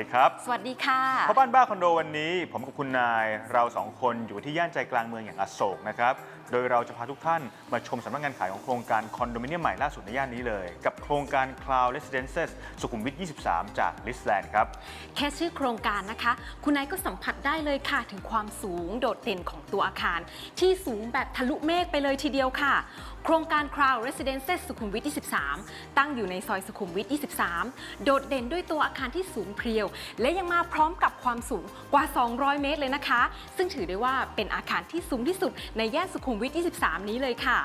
วัสดีครับ สวัสดีค่ะพ่อบ้านบ้าคอนโดวันนี้ ผมกับคุณนายเราสองคนอยู่ที่ย่านใจกลางเมืองอย่างอโศกนะครับ โดยเราจะพาทุกท่านมาชมสำนักงานขายของโครงการคอนโดมิเนียมใหม่ล่าสุดในย่านนี้เลย กับโครงการ Cloud Residences สุขุมวิท 23 จาก l i s t l a n d ครับ แค่ชื่อโครงการนะคะ คุณนายก็สัมผัสได้เลยค่ะ ถึงความสูงโดดเด่นของตัวอาคาร ที่สูงแบบทะลุเมฆไปเลยทีเดียวค่ะ โครงการ Crown Residences สุขุมวิท 23 ตั้งอยู่ในซอยสุขุมวิท 23 โดดเด่นด้วยตัวอาคารที่สูงเพรียว และยังมาพร้อมกับความสูงกว่า 200 เมตรเลยนะคะ ซึ่งถือได้ว่าเป็นอาคารที่สูงที่สุดในย่านสุขุมวิท 23 นี้เลยค่ะ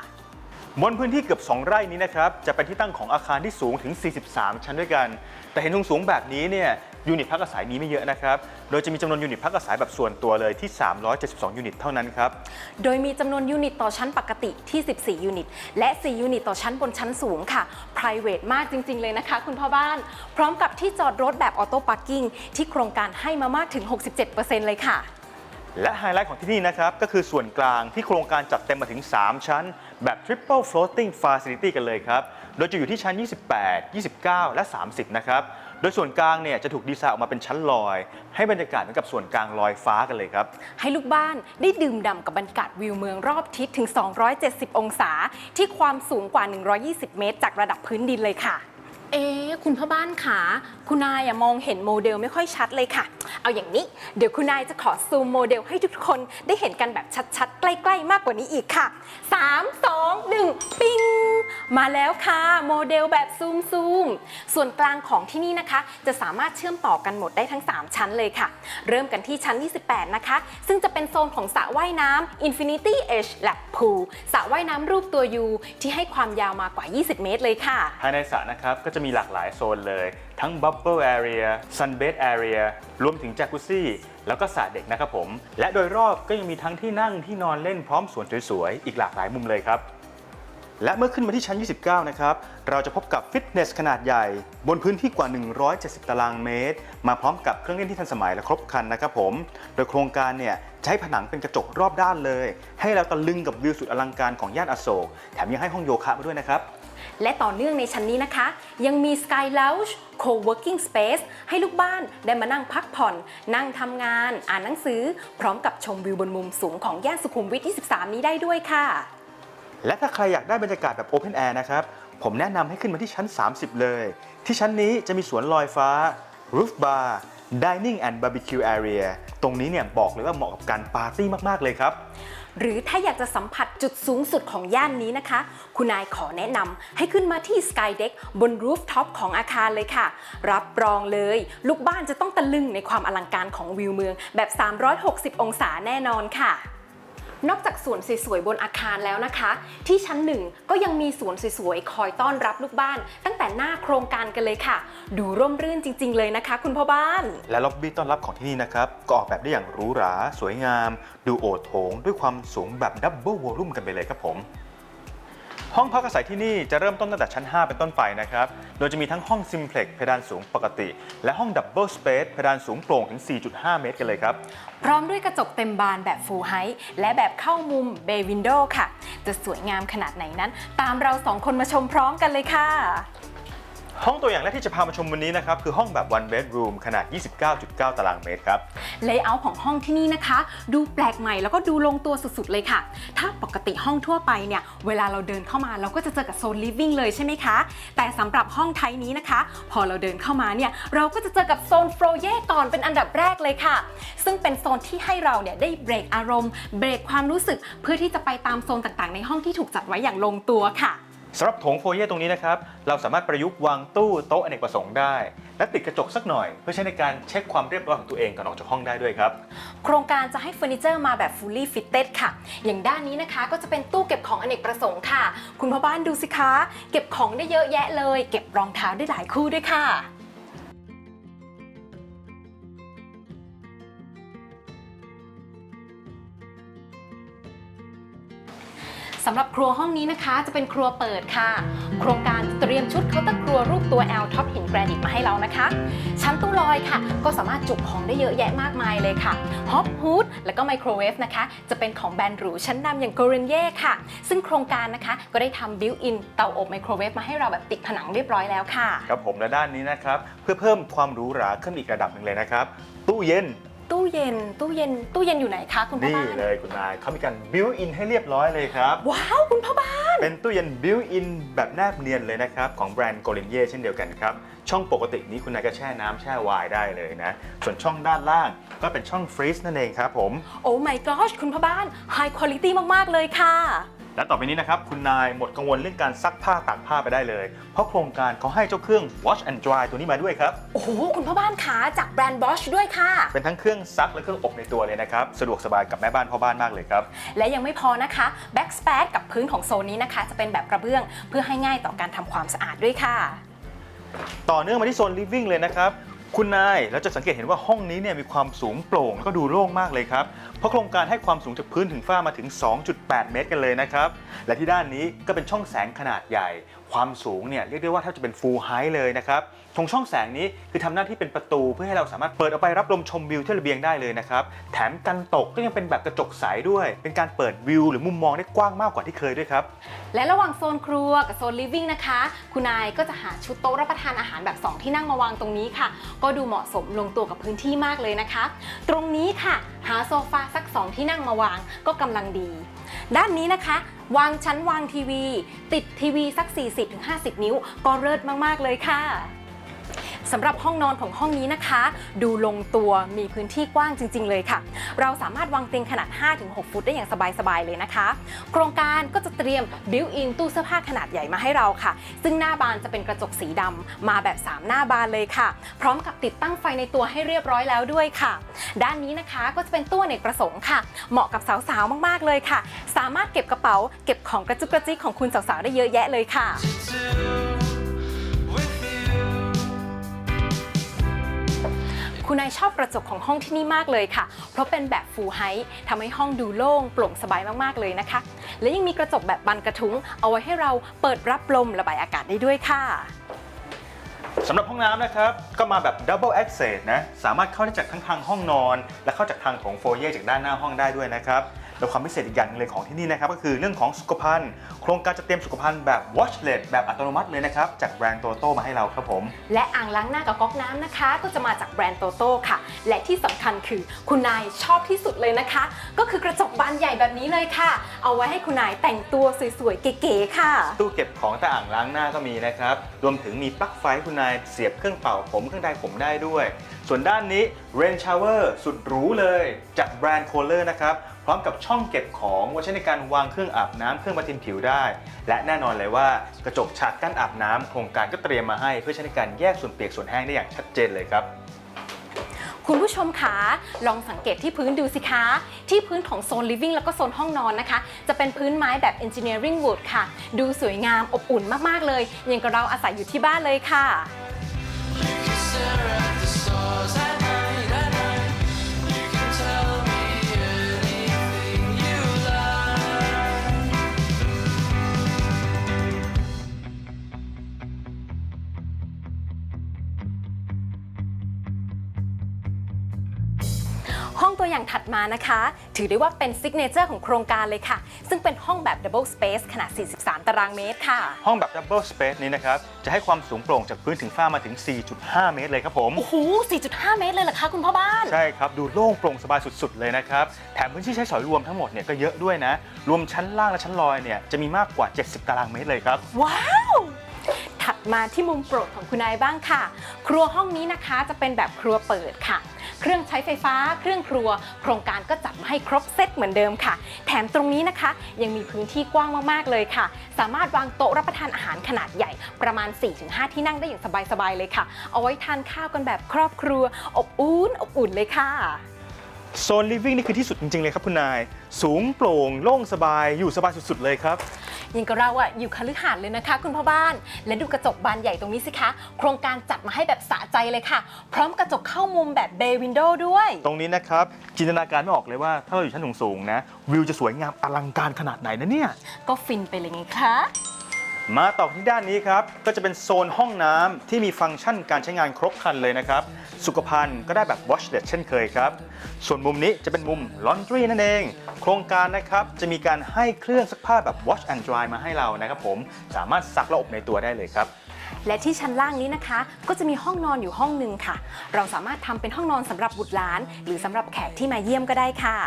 บนพื้นที่เกือบ 2 ไร่นี้นะครับ จะเป็นที่ตั้งของอาคารที่สูงถึง 43 ชั้นด้วยกัน แต่เห็นสูงๆแบบนี้เนี่ยยูนิตพักอาศัยมีไม่เยอะนะครับ โดยจะมีจำนวนยูนิตพักอาศัยแบบส่วนตัวเลยที่ 372 ยูนิตเท่านั้นครับ โดยมีจำนวนยูนิตต่อชั้นปกติที่ 14 ยูนิต และ 4 ยูนิตต่อชั้นบนชั้นสูงค่ะ private มากจริง ๆ เลยนะคะ คุณพ่อบ้าน พร้อมกับที่จอดรถแบบออโต้พาร์กิ้งที่โครงการให้มามากถึง 67%เลยค่ะ และไฮไลท์ของที่นี่นะครับ ก็คือส่วนกลางที่โครงการจัดเต็มมาถึง 3 ชั้น แบบ Triple Floating Facility กันเลยครับ โดยจะอยู่ที่ชั้น 28 29 และ 30 นะครับ โดยส่วนกลางเนี่ยจะถูกดีไซน์ออกมาเป็นชั้นลอย ให้บรรยากาศเหมือนกับส่วนกลางลอยฟ้ากันเลยครับ ให้ลูกบ้านได้ดื่มด่ำกับบรรยากาศวิวเมืองรอบทิศถึง 270 องศา ที่ความสูงกว่า 120 เมตร จากระดับพื้นดินเลยค่ะ เอ๊คุณพ่อบ้านขาคุณนายอะมองเห็นโมเดลไม่ค่อยชัดเลยค่ะ เอาอย่างนี้ เดี๋ยวคุณนายจะขอซูมโมเดลให้ทุกคนได้เห็นกันแบบชัดๆ ใกล้ๆ มากกว่านี้อีกค่ะ 3 2 1 ปิ้ง มาแล้วค่ะ โมเดลแบบซูมซูมส่วนกลางของที่นี่นะคะ จะสามารถเชื่อมต่อกันหมดได้ทั้ง 3 ชั้นเลยค่ะ เริ่มกันที่ชั้น 28 นะคะ ซึ่งจะเป็นโซนของสระว่ายน้ำ Infinity Edge Lab Pool สระว่ายน้ำรูปตัว U ที่ให้ความยาวมากว่า 20 เมตรเลยค่ะ ภายในสระนะครับก็จะมีหลากหลายโซนเลย ทั้ง Bubble Area Sunbed Area รวมถึง Jacuzzi แล้วก็สระเด็กนะครับผม และโดยรอบก็ยังมีทั้งที่นั่งที่นอนเล่นพร้อมสวนสวยๆ อีกหลากหลายมุมเลยครับ และเมื่อขึ้นมาที่ชั้น 29 นะครับ เราจะพบกับฟิตเนสขนาดใหญ่ บนพื้นที่กว่า 170 ตารางเมตร มาพร้อมกับเครื่องเล่นที่ทันสมัยและครบครันนะครับผม โดยโครงการเนี่ยใช้ผนังเป็นกระจกรอบด้านเลย ให้เราตะลึงกับวิวสุดอลังการของย่านอโศก แถมยังให้ห้องโยคะมาด้วยนะครับ และต่อเนื่องในชั้นนี้นะคะ ยังมี Sky Lounge Co-working Space ให้ลูกบ้านได้มานั่งพักผ่อน นั่งทำงาน อ่านหนังสือ พร้อมกับชมวิวบนมุมสูงของย่านสุขุมวิท 23 นี้ได้ด้วยค่ะ และถ้าใครอยากได้บรรยากาศแบบ Open Air นะครับ ผมแนะนำให้ขึ้นมาที่ชั้น 30 เลย ที่ชั้นนี้จะมีสวนลอยฟ้า Roof Bar Dining and Barbecue Area ตรงนี้เนี่ยบอกเลยว่าเหมาะกับการปาร์ตี้มาก ๆ เลยครับ หรือถ้าอยากจะสัมผัสจุดสูงสุดของย่านนี้นะคะ คุณนายขอแนะนำให้ขึ้นมาที่ Sky Deck บนรูฟท็อปของอาคารเลยค่ะ รับรองเลย ลูกบ้านจะต้องตะลึงในความอลังการของวิวเมืองแบบ 360 องศาแน่นอนค่ะ นอกจากสวนสวยๆบนอาคารแล้วนะคะ ที่ชั้นหนึ่งก็ยังมีสวนสวยๆคอยต้อนรับลูกบ้าน ตั้งแต่หน้าโครงการกันเลยค่ะ ดูร่มรื่นจริง ๆ เลยนะคะ คุณพ่อบ้าน และล็อบบี้ต้อนรับของที่นี่นะครับก็ออกแบบได้อย่างหรูหรา สวยงาม ดูโอโถงด้วยความสูงแบบดับเบิลวอลลุ่มกันไปเลยครับผม ห้องพักอาศัยที่นี่จะเริ่มต้นตั้งแต่ชั้น 5 เป็นต้นไปนะครับ โดยจะมีทั้งห้องซิมเพล็กเพดานสูงปกติ และห้องดับเบิลสเปซเพดานสูงโปร่งถึง 4.5 เมตรกันเลยครับ พร้อมด้วยกระจกเต็มบานแบบฟูลไฮท์และแบบเข้ามุมเบย์วินโดว์ค่ะ จะสวยงามขนาดไหนนั้น ตามเราสองคนมาชมพร้อมกันเลยค่ะ ห้องตัวอย่างแรกที่จะพามาชมวันนี้นะครับคือห้องแบบ one bedroom ขนาด 29.9 ตารางเมตรครับ เลเยอร์ของห้องที่นี่นะคะ ดูแปลกใหม่แล้วก็ดูลงตัวสุดๆเลยค่ะ ถ้าปกติห้องทั่วไปเนี่ย เวลาเราเดินเข้ามาเราก็จะเจอกับโซน living เลยใช่ไหมคะ แต่สำหรับห้องไทยนี้นะคะ พอเราเดินเข้ามาเนี่ย เราก็จะเจอกับโซนโฟรเย่ก่อนเป็นอันดับแรกเลยค่ะ ซึ่งเป็นโซนที่ให้เราเนี่ยได้เบรกอารมณ์เบรกความรู้สึกเพื่อที่จะไปตามโซนต่างๆ ในห้องที่ถูกจัดไว้อย่างลงตัวค่ะ สำหรับโถงโฟเย่ตรงนี้นะครับ เราสามารถประยุกต์วางตู้โต๊ะอเนกประสงค์ได้ และติดกระจกสักหน่อย เพื่อใช้ในการเช็คความเรียบร้อยของตัวเองก่อนออกจากห้องได้ด้วยครับ โครงการจะให้เฟอร์นิเจอร์มาแบบ fully fitted ค่ะ อย่างด้านนี้นะคะก็จะเป็นตู้เก็บของอเนกประสงค์ค่ะ คุณพ่อบ้านดูสิคะ เก็บของได้เยอะแยะเลย เก็บรองเท้าได้หลายคู่ด้วยค่ะ สำหรับครัวห้องนี้นะคะ จะเป็นครัวเปิดค่ะ โครงการเตรียมชุดเคาน์เตอร์ครัวรูปตัว L ท็อปหินแกรนิตมาให้เรานะคะ ชั้นตู้ลอยค่ะ ก็สามารถจุของได้เยอะแยะมากมายเลยค่ะฮอปฮูดแล้วก็ไมโครเวฟนะคะ จะเป็นของแบรนด์หรูชั้นนำอย่าง g o r e n y e ค่ะ ซึ่งโครงการนะคะก็ได้ทำบิวอินเตาอบไมโครเวฟมาให้เราแบบติดผนังเรียบร้อยแล้วค่ะ ครับผมและด้านนี้นะครับ เพื่อเพิ่มความหรูหราขึ้นอีกระดับหนึ่งเลยนะครับ ตู้เย็น ตู้เย็น ตู้เย็น ตู้เย็นอยู่ไหนคะคุณพ่อนี่บ้านเลยคุณนายเขามีการบิวอินให้เรียบร้อยเลยครับ ว้าวคุณพ่อบ้าน เป็นตู้เย็นบิวอินแบบแนบเนียนเลยนะครับ ของแบรนด์โกลินเย่เช่นเดียวกันครับ ช่องปกตินี้คุณนายก็แช่น้ำแช่ไวน์ได้เลยนะ ส่วนช่องด้านล่างก็เป็นช่องฟรีซนั่นเองครับผม โอ้ my gosh คุณพ่อบ้าน high quality มาก ๆ เลยค่ะ และต่อไปนี้นะครับคุณนายหมดกังวลเรื่องการซักผ้าตากผ้าไปได้เลย เพราะโครงการเขาให้เจ้าเครื่อง wash and dry ตัวนี้มาด้วยครับ โอ้โห คุณพ่อบ้านขาจากแบรนด์ Bosch ด้วยค่ะ เป็นทั้งเครื่องซักและเครื่องอบในตัวเลยนะครับ สะดวกสบายกับแม่บ้านพ่อบ้านมากเลยครับ และยังไม่พอนะคะ backspace กับพื้นของโซนนี้นะคะ จะเป็นแบบกระเบื้อง เพื่อให้ง่ายต่อการทำความสะอาดด้วยค่ะ ต่อเนื่องมาที่โซน living เลยนะครับ คุณนายเราจะสังเกตเห็นว่าห้องนี้เนี่ยมีความสูงโปร่งแล้วก็ดูโล่งมากเลยครับ เพราะโครงการให้ความสูงจากพื้นถึงฝ้ามาถึง 2.8 เมตรกันเลยนะครับ และที่ด้านนี้ก็เป็นช่องแสงขนาดใหญ่ความสูงเนี่ยเรียกได้ว่าแทบจะเป็น full height เลยนะครับตรงช่องแสงนี้คือทำหน้าที่เป็นประตูเพื่อให้เราสามารถเปิดออกไปรับลมชมวิวที่ระเบียงได้เลยนะครับ แถมกันตกก็ยังเป็นแบบกระจกใสด้วย เป็นการเปิดวิวหรือมุมมองได้กว้างมากกว่าที่เคยด้วยครับ และระหว่างโซนครัวกับโซน living นะคะ คุณนายก็จะหาชุดโต๊ะรับประทานอาหารแบบ 2 ที่นั่งมาวางตรงนี้ค่ะ ก็ดูเหมาะสมลงตัวกับพื้นที่มากเลยนะคะ ตรงนี้ค่ะ หาโซฟาสัก 2 ที่นั่งมาวางก็กำลังดี ด้านนี้นะคะ วางชั้นวางทีวี ติดทีวีสัก 40-50 นิ้ว ก็เลิศมาก ๆ เลยค่ะ สำหรับห้องนอนของห้องนี้นะคะ ดูลงตัวมีพื้นที่กว้างจริง ๆ เลยค่ะ เราสามารถวางเตียงขนาด 5-6 ฟุตได้อย่างสบาย ๆ เลยนะคะ โครงการก็จะเตรียมบิวอินตู้เสื้อผ้าขนาดใหญ่มาให้เราค่ะ ซึ่งหน้าบานจะเป็นกระจกสีดำมาแบบ 3 หน้าบานเลยค่ะ พร้อมกับติดตั้งไฟในตัวให้เรียบร้อยแล้วด้วยค่ะ ด้านนี้นะคะก็จะเป็นตู้เนกประสงค์ค่ะ เหมาะกับสาวๆมากๆเลยค่ะ สามารถเก็บกระเป๋า เก็บของกระจุกกระจิกของคุณสาวๆได้เยอะแยะเลยค่ะ คุณนายชอบกระจกของห้องที่นี่มากเลยค่ะ เพราะเป็นแบบฟูลไฮท์ทำให้ห้องดูโล่งโปร่งสบายมากๆเลยนะคะ และยังมีกระจกแบบบานกระทุ้ง เอาไว้ให้เราเปิดรับลมระบายอากาศได้ด้วยค่ะสำหรับห้องน้ำนะครับ ก็มาแบบ double access นะ สามารถเข้าได้จากทั้งทางห้องนอน และเข้าจากทางของโฟเย่จากด้านหน้าห้องได้ด้วยนะครับ แล้วความพิเศษอีกอย่างหนึ่งเลยของที่นี่นะครับก็คือเรื่องของสุขภัณฑ์โครงการจะเตรียมสุขภัณฑ์แบบ watchlet แบบอัตโนมัติเลยนะครับจากแบรนด์โตโต้มาให้เราครับผม และอ่างล้างหน้ากับก๊อกน้ำนะคะ ก็จะมาจากแบรนด์โตโต้ค่ะ และที่สำคัญคือคุณนายชอบที่สุดเลยนะคะ ก็คือกระจกบานใหญ่แบบนี้เลยค่ะ เอาไว้ให้คุณนายแต่งตัวสวยๆเก๋ๆค่ะ ตู้เก็บของใต้อ่างล้างหน้าก็มีนะครับรวมถึงมีปลั๊กไฟให้คุณนายเสียบเครื่องเป่าผมเครื่องใดผมได้ด้วยส่วนด้านนี้ Rain Shower สุดหรูเลยจากแบรนด์ Kohler นะครับ พร้อมกับช่องเก็บของไว้ใช้ในการวางเครื่องอาบน้ำเครื่องประทินผิวได้ และแน่นอนเลยว่ากระจกฉากกั้นอาบน้ำโครงการก็เตรียมมาให้เพื่อใช้ในการแยกส่วนเปียกส่วนแห้งได้อย่างชัดเจนเลยครับคุณผู้ชมคะลองสังเกตที่พื้นดูสิคะ ที่พื้นของโซน living แล้วก็โซนห้องนอนนะคะ จะเป็นพื้นไม้แบบ engineering wood ค่ะ ดูสวยงามอบอุ่นมาก ๆ เลย ยังกับเราอาศัยอยู่ที่บ้านเลยค่ะ ถัดมานะคะ ถือได้ว่าเป็นซิกเนเจอร์ของโครงการเลยค่ะ ซึ่งเป็นห้องแบบ double space ขนาด 43 ตารางเมตรค่ะ ห้องแบบ Double Space นี้นะครับ จะให้ความสูงโปร่งจากพื้นถึงฝ้ามาถึง 4.5 เมตรเลยครับผม โอ้โห 4.5 เมตรเลยเหรอคะคุณพ่อบ้าน ใช่ครับ ดูโล่งโปร่งสบายสุดๆ เลยนะครับ แถมพื้นที่ใช้สอยรวมทั้งหมดเนี่ยก็เยอะด้วยนะ รวมชั้นล่างและชั้นลอยเนี่ยจะมีมากกว่า 70 ตารางเมตรเลยครับ ว้าวถัดมาที่มุมโปรดของคุณนายบ้างค่ะ ครัวห้องนี้นะคะจะเป็นแบบครัวเปิดค่ะ เครื่องใช้ไฟฟ้า เครื่องครัว โครงการก็จัดมาให้ครบเซตเหมือนเดิมค่ะ แถมตรงนี้นะคะ ยังมีพื้นที่กว้างมากๆเลยค่ะ สามารถวางโต๊ะรับประทานอาหารขนาดใหญ่ประมาณ 4-5 ที่นั่งได้อย่างสบายๆเลยค่ะ เอาไว้ทานข้าวกันแบบครอบครัว อบอุ่นอบอุ่นเลยค่ะ โซน living นี่คือที่สุดจริง ๆ เลยครับคุณนาย สูงโปร่งโล่งสบายอยู่สบายสุด ๆ เลยครับยิงกับเราอะอยู่คฤหาสน์เลยนะคะ คุณพ่อบ้านและดูกระจกบานใหญ่ตรงนี้สิคะ โครงการจัดมาให้แบบสะใจเลยค่ะ พร้อมกระจกเข้ามุมแบบเบย์วินโดว์ด้วย ตรงนี้นะครับ จินตนาการไม่ออกเลยว่า ถ้าเราอยู่ชั้นสูงๆนะ วิวจะสวยงามอลังการขนาดไหนนะเนี่ย ก็ฟินไปเลยไงคะ มาต่อที่ด้านนี้ครับ ก็จะเป็นโซนห้องน้ำที่มีฟังก์ชันการใช้งานครบครันเลยนะครับ สุขภัณฑ์ก็ได้แบบ washless เช่นเคยครับ ส่วนมุมนี้จะเป็นมุม laundry นั่นเอง โครงการนะครับ จะมีการให้เครื่องซักผ้าแบบ wash and dry มาให้เรานะครับผมสามารถซักและอบในตัวได้เลยครับและที่ชั้นล่างนี้นะคะ ก็จะมีห้องนอนอยู่ห้องหนึ่งค่ะ เราสามารถทำเป็นห้องนอนสำหรับบุตรหลาน หรือสำหรับแขกที่มาเยี่ยมก็ได้ค่ะ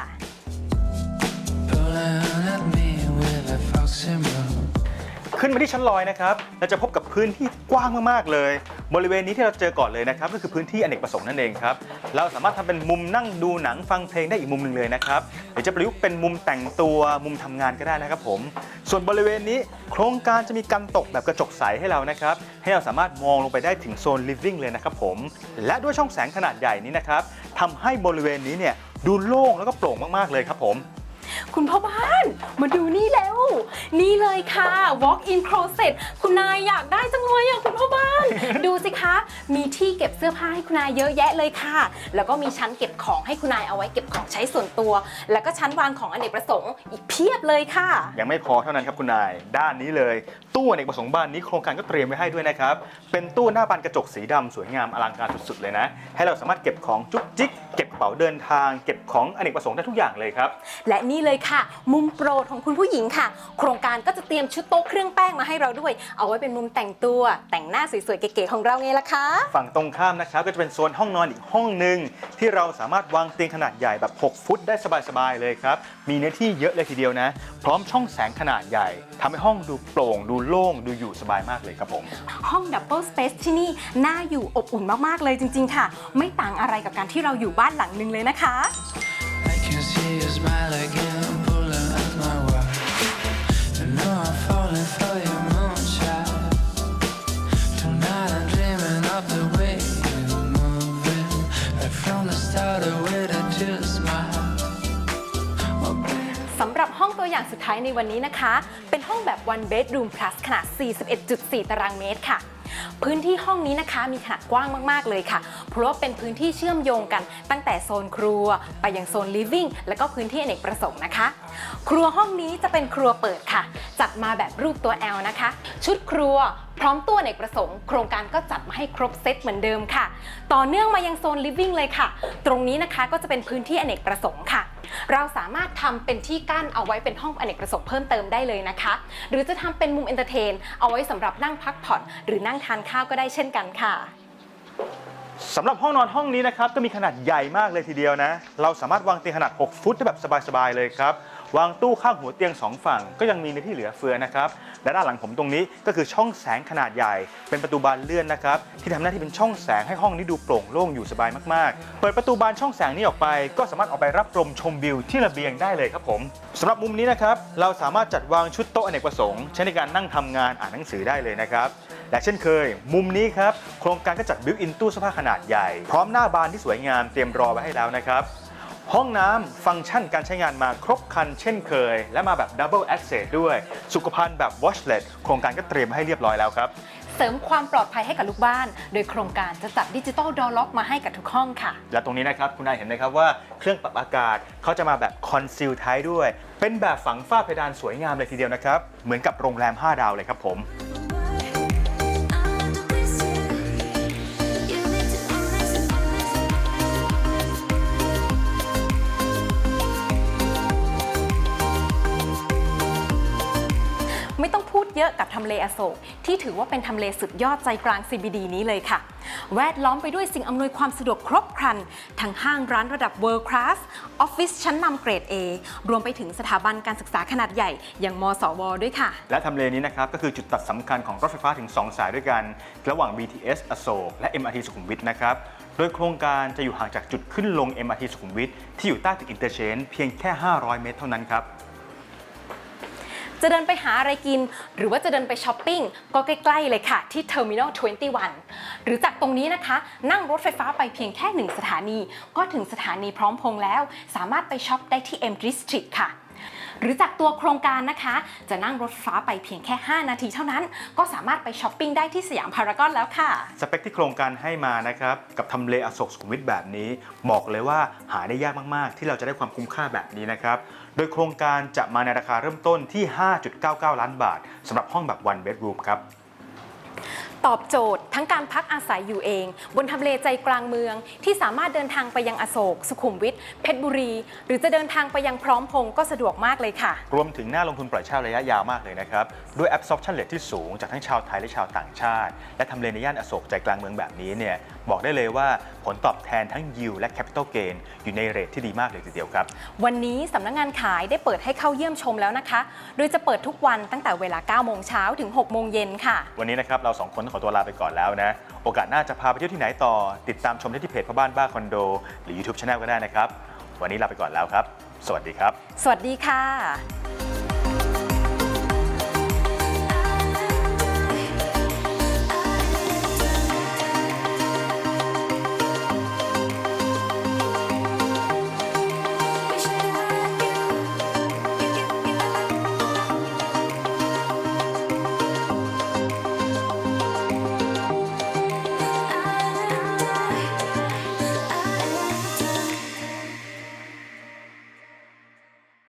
ขึ้นมาที่ชั้นลอยนะครับเราจะพบกับพื้นที่กว้างมากๆเลย บริเวณนี้ที่เราเจอก่อนเลยนะครับก็คือพื้นที่อเนกประสงค์นั่นเองครับเราสามารถทำเป็นมุมนั่งดูหนังฟังเพลงได้อีกมุมหนึ่งเลยนะครับหรือจะประยุกต์เป็นมุมแต่งตัวมุมทำงานก็ได้นะครับผม ส่วนบริเวณนี้โครงการจะมีกันตกแบบกระจกใสให้เรานะครับให้เราสามารถมองลงไปได้ถึงโซน living เลยนะครับผมและด้วยช่องแสงขนาดใหญ่นี้นะครับทำให้บริเวณนี้เนี่ยดูโล่งแล้วก็โปร่งมากๆเลยครับผม คุณพ่อบ้าน มาดูนี่แล้ว นี่เลยค่ะ walk in closet คุณนายอยากได้จังเลยอะคุณพ่อบ้าน ดูสิคะ มีที่เก็บเสื้อผ้าให้คุณนายเยอะแยะเลยค่ะ แล้วก็มีชั้นเก็บของให้คุณนายเอาไว้เก็บของใช้ส่วนตัว แล้วก็ชั้นวางของอเนกประสงค์อีกเพียบเลยค่ะ ยังไม่พอเท่านั้นครับคุณนาย ด้านนี้เลย ตู้อเนกประสงค์บ้านนี้โครงการก็เตรียมไว้ให้ด้วยนะครับ เป็นตู้หน้าบานกระจกสีดำสวยงามอลังการสุดๆเลยนะ ให้เราสามารถเก็บของจุ๊กจิ๊กเก็บกระเป๋าเดินทาง เก็บของอเนกประสงค์ได้ทุกอย่างเลยครับ และนี่เลยค่ะ มุมโปรดของคุณผู้หญิงค่ะ โครงการก็จะเตรียมชุดโต๊ะเครื่องแป้งมาให้เราด้วย เอาไว้เป็นมุมแต่งตัว แต่งหน้าสวยๆเก๋ๆของเราไงล่ะคะ ฝั่งตรงข้ามนะครับก็จะเป็นโซนห้องนอนอีกห้องหนึ่งที่เราสามารถวางเตียงขนาดใหญ่แบบ 6 ฟุตได้สบายๆเลยครับ มีเนื้อที่เยอะเลยทีเดียวนะ พร้อมช่องแสงขนาดใหญ่ทำให้ห้องดูโปร่ง ดูโล่งดูอยู่สบายมากเลยครับผม ห้องดับเบิลสเปซที่นี่น่าอยู่อบอุ่นมากๆเลยจริง ๆ ค่ะ ไม่ต่างอะไรกับการที่เราอยู่บ้านหลังหนึงเลยนะคะ อย่างสุดท้ายในวันนี้นะคะ เป็นห้องแบบ one bedroom plus ขนาด 41.4 ตารางเมตรค่ะพื้นที่ห้องนี้นะคะมีขนาดกว้างมากๆเลยค่ะ เพราะว่าเป็นพื้นที่เชื่อมโยงกันตั้งแต่โซนครัว ไปยังโซน living แล้วก็พื้นที่อเนกประสงค์นะคะ ครัวห้องนี้จะเป็นครัวเปิดค่ะ จัดมาแบบรูปตัว L นะคะ ชุดครัวพร้อมตู้อเนกประสงค์ โครงการก็จัดมาให้ครบเซตเหมือนเดิมค่ะ ต่อเนื่องมายังโซน living เลยค่ะ ตรงนี้นะคะก็จะเป็นพื้นที่อเนกประสงค์ค่ะ เราสามารถทำเป็นที่กั้นเอาไว้เป็นห้องอเนกประสงค์เพิ่มเติมได้เลยนะคะ หรือจะทำเป็นมุมเอนเตอร์เทน เอาไว้สำหรับนั่งพักผ่อนหรือนั่งทานข้าวก็ได้เช่นกันค่ะสำหรับห้องนอนห้องนี้นะครับก็มีขนาดใหญ่มากเลยทีเดียวนะ เราสามารถวางเตียงขนาด 6 ฟุตได้แบบสบายๆเลยครับ วางตู้ข้างหัวเตียง 2 ฝั่ง ก็ยังมีในที่เหลือเฟือนะครับและด้านหลังผมตรงนี้ก็คือช่องแสงขนาดใหญ่ เป็นประตูบานเลื่อนนะครับที่ทำหน้าที่เป็นช่องแสงให้ห้องนี้ดูโปร่งโล่งอยู่สบายมากๆ เปิดประตูบานช่องแสงนี้ออกไป ก็สามารถออกไปรับลมชมวิวที่ระเบียงได้เลยครับผมสำหรับมุมนี้นะครับเราสามารถจัดวางชุดโต๊ะอเนกประสงค์ใช้ในการนั่งทำงานอ่านหนังสือได้เลยนะครับและเช่นเคย มุมนี้ครับโครงการก็จัดบิวอินตู้เสื้อผ้าขนาดใหญ่ พร้อมหน้าบานที่สวยงามเตรียมรอไว้ให้แล้วนะครับ ห้องน้ำฟังก์ชันการใช้งานมาครบครันเช่นเคย และมาแบบ Double Access ด้วย สุขภัณฑ์แบบ Watchless โครงการก็เตรียมให้เรียบร้อยแล้วครับ เสริมความปลอดภัยให้กับลูกบ้าน โดยโครงการจะจัดดิจิตอลดอล็อกมาให้กับทุกห้องค่ะ และตรงนี้นะครับคุณนายเห็นไหมครับว่าเครื่องปรับอากาศเขาจะมาแบบคอนซีลท้ายด้วย เป็นแบบฝังฝ้าเพดานสวยงามเลยทีเดียวนะครับ เหมือนกับโรงแรม 5 ดาวเลยครับผม เยอะกับทำเลอโศกที่ถือว่าเป็นทำเลสุดยอดใจกลาง CBD นี้เลยค่ะ แวดล้อมไปด้วยสิ่งอำนวยความสะดวกครบครัน ทั้งห้างร้านระดับ World Class ออฟฟิศชั้นนำเกรด A รวมไปถึงสถาบันการศึกษาขนาดใหญ่ อย่างมสว ด้วยค่ะ และทำเลนี้นะครับก็คือจุดตัดสำคัญของรถไฟฟ้าถึง 2 สายด้วยกัน ระหว่าง BTS อโศกและ MRT สุขุมวิทนะครับโดยโครงการจะอยู่ห่างจากจุดขึ้นลง MRT สุขุมวิทที่อยู่ใต้ตึกอินเตอร์เชนเพียงแค่ 500 เมตรเท่านั้นครับ จะเดินไปหาอะไรกิน หรือว่าจะเดินไปช้อปปิ้งก็ใกล้ๆเลยค่ะ ที่ Terminal 21 หรือจากตรงนี้นะคะ นั่งรถไฟฟ้าไปเพียงแค่หนึ่งสถานี ก็ถึงสถานีพร้อมพงษ์แล้ว สามารถไปช็อปได้ที่ M District ค่ะ หรือจากตัวโครงการนะคะ จะนั่งรถไฟฟ้าไปเพียงแค่ 5 นาทีเท่านั้น ก็สามารถไปช้อปปิ้งได้ที่สยามพารากอนแล้วค่ะ สเปคที่โครงการให้มานะครับ กับทำเลอโศกสุขุมวิทแบบนี้บอกเลยว่าหาได้ยากมากๆ ที่เราจะได้ความคุ้มค่าแบบนี้นะครับ โดยโครงการจะมาในราคาเริ่มต้นที่ 5.99 ล้านบาทสำหรับห้องแบบ one bedroom ครับ ตอบโจทย์ทั้งการพักอาศัยอยู่เอง บนทำเลใจกลางเมือง ที่สามารถเดินทางไปยังอโศก สุขุมวิทเพชรบุรี หรือจะเดินทางไปยังพร้อมพงษ์ก็สะดวกมากเลยค่ะ รวมถึงหน้าลงทุนปล่อยเช่าระยะยาวมากเลยนะครับ ด้วย absorption rate ที่สูงจากทั้งชาวไทยและชาวต่างชาติ และทำเลในย่านอโศกใจกลางเมืองแบบนี้เนี่ยบอกได้เลยว่า ลตอบแทนทั้ง yield และ capital gain อยู่ในเรทที่ดีมากเลยทีเดียวครับ วันนี้สำนักงานขายได้เปิดให้เข้าเยี่ยมชมแล้วนะคะ โดยจะเปิดทุกวันตั้งแต่เวลา 9 โมงเช้าถึง 6 โมงเย็นค่ะ วันนี้นะครับเราสองคนต้องขอตัวลาไปก่อนแล้วนะ โอกาสหน้าจะพาไปเที่ยวที่ไหนต่อ ติดตามชมได้ที่เพจพ่อบ้านบ้าคอนโด หรือ YouTube Channel ก็ได้นะครับ วันนี้ลาไปก่อนแล้วครับ สวัสดีครับ สวัสดีค่ะ